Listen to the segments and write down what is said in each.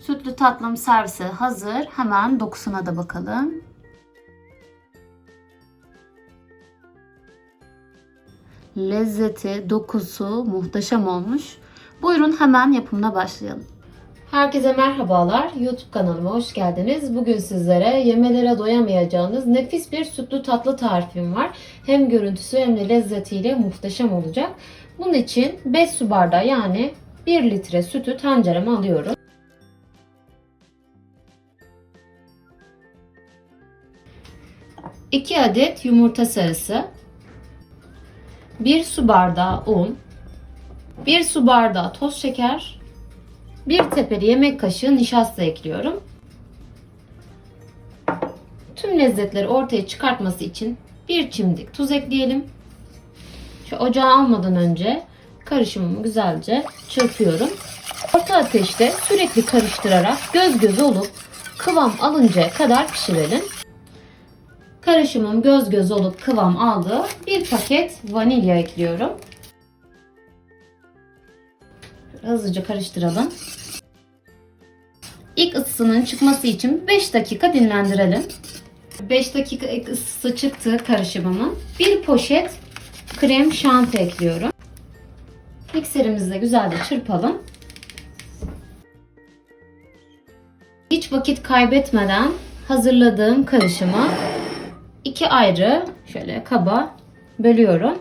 Sütlü tatlım servise hazır. Hemen dokusuna da bakalım. Lezzeti, dokusu muhteşem olmuş. Buyurun hemen yapımına başlayalım. Herkese merhabalar. YouTube kanalıma hoş geldiniz. Bugün sizlere yemelere doyamayacağınız nefis bir sütlü tatlı tarifim var. Hem görüntüsü hem de lezzetiyle muhteşem olacak. Bunun için 5 su bardağı yani 1 litre sütü tencereme alıyorum. İki adet yumurta sarısı, 1 su bardağı un, 1 su bardağı toz şeker, bir tepeli yemek kaşığı nişasta ekliyorum. Tüm lezzetleri ortaya çıkartması için bir çimdik tuz ekleyelim. Şu ocağa almadan önce karışımımı güzelce çırpıyorum. Orta ateşte sürekli karıştırarak göz göz olup kıvam alıncaya kadar pişirelim. Karışımım göz göz olup kıvam aldı. Bir paket vanilya ekliyorum. Hızlıca karıştıralım. İlk ısısının çıkması için 5 dakika dinlendirelim. 5 dakika ısısı çıktı karışımımın. Bir poşet krem şanti ekliyorum. Mikserimizde güzelce çırpalım. Hiç vakit kaybetmeden hazırladığım karışımı iki ayrı şöyle kaba bölüyorum.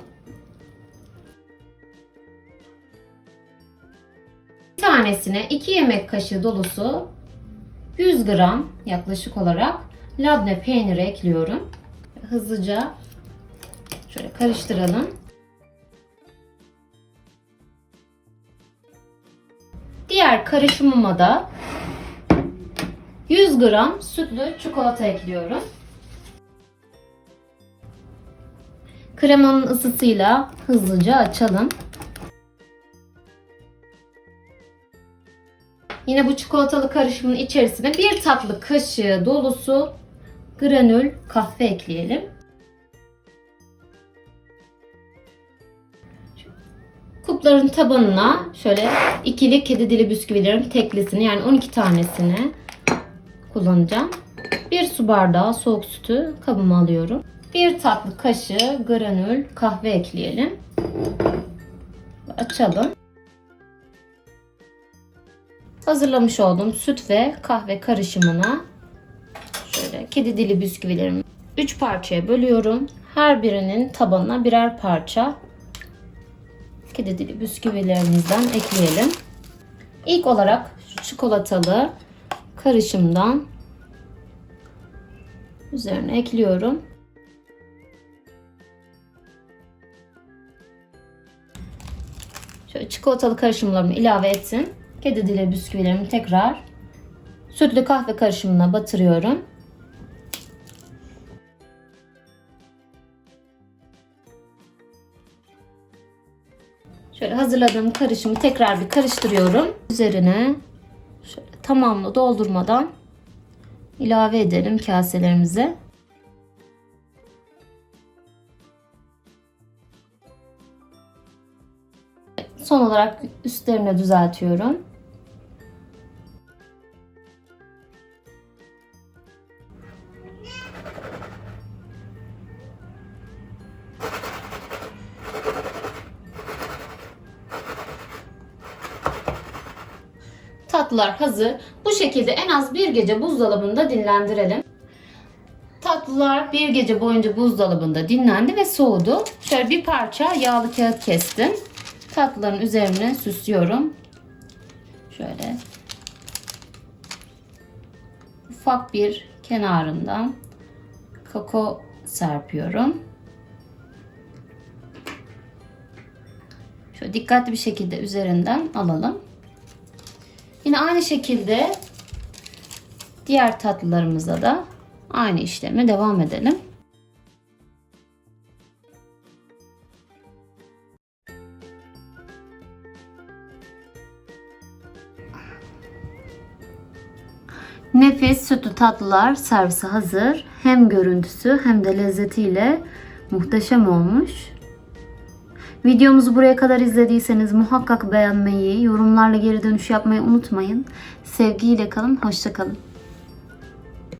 Bir tanesine 2 yemek kaşığı dolusu 100 gram yaklaşık olarak labne peyniri ekliyorum. Hızlıca şöyle karıştıralım. Diğer karışımıma da 100 gram sütlü çikolata ekliyorum. Kremanın ısısıyla hızlıca açalım. Yine bu çikolatalı karışımın içerisine bir tatlı kaşığı dolusu granül kahve ekleyelim. Kupların tabanına şöyle ikili kedi dili bisküvilerin teklisini yani 12 tanesini kullanacağım. Bir su bardağı soğuk sütü kabıma alıyorum. Bir tatlı kaşığı granül kahve ekleyelim. Açalım. Hazırlamış olduğum süt ve kahve karışımına şöyle kedi dili bisküvilerimi 3 parçaya bölüyorum. Her birinin tabanına birer parça kedi dili bisküvilerimizden ekleyelim. İlk olarak şu çikolatalı karışımdan üzerine ekliyorum. Şöyle çikolatalı karışımlarımı ilave ettim. Kedi dili bisküvilerimi tekrar sütlü kahve karışımına batırıyorum. Şöyle hazırladığım karışımı tekrar bir karıştırıyorum. Üzerine şöyle tamamını doldurmadan ilave edelim kaselerimize. Son olarak üstlerine düzeltiyorum. Tatlılar hazır. Bu şekilde en az bir gece buzdolabında dinlendirelim. Tatlılar bir gece boyunca buzdolabında dinlendi ve soğudu. Şöyle bir parça yağlı kağıt kestim. Tatlıların üzerine süslüyorum. Şöyle ufak bir kenarından kakao serpiyorum. Şöyle dikkatli bir şekilde üzerinden alalım. Yine aynı şekilde diğer tatlılarımıza da aynı işleme devam edelim. Nefis sütlü tatlılar servise hazır. Hem görüntüsü hem de lezzetiyle muhteşem olmuş. Videomuzu buraya kadar izlediyseniz muhakkak beğenmeyi, yorumlarla geri dönüş yapmayı unutmayın. Sevgiyle kalın, hoşça kalın.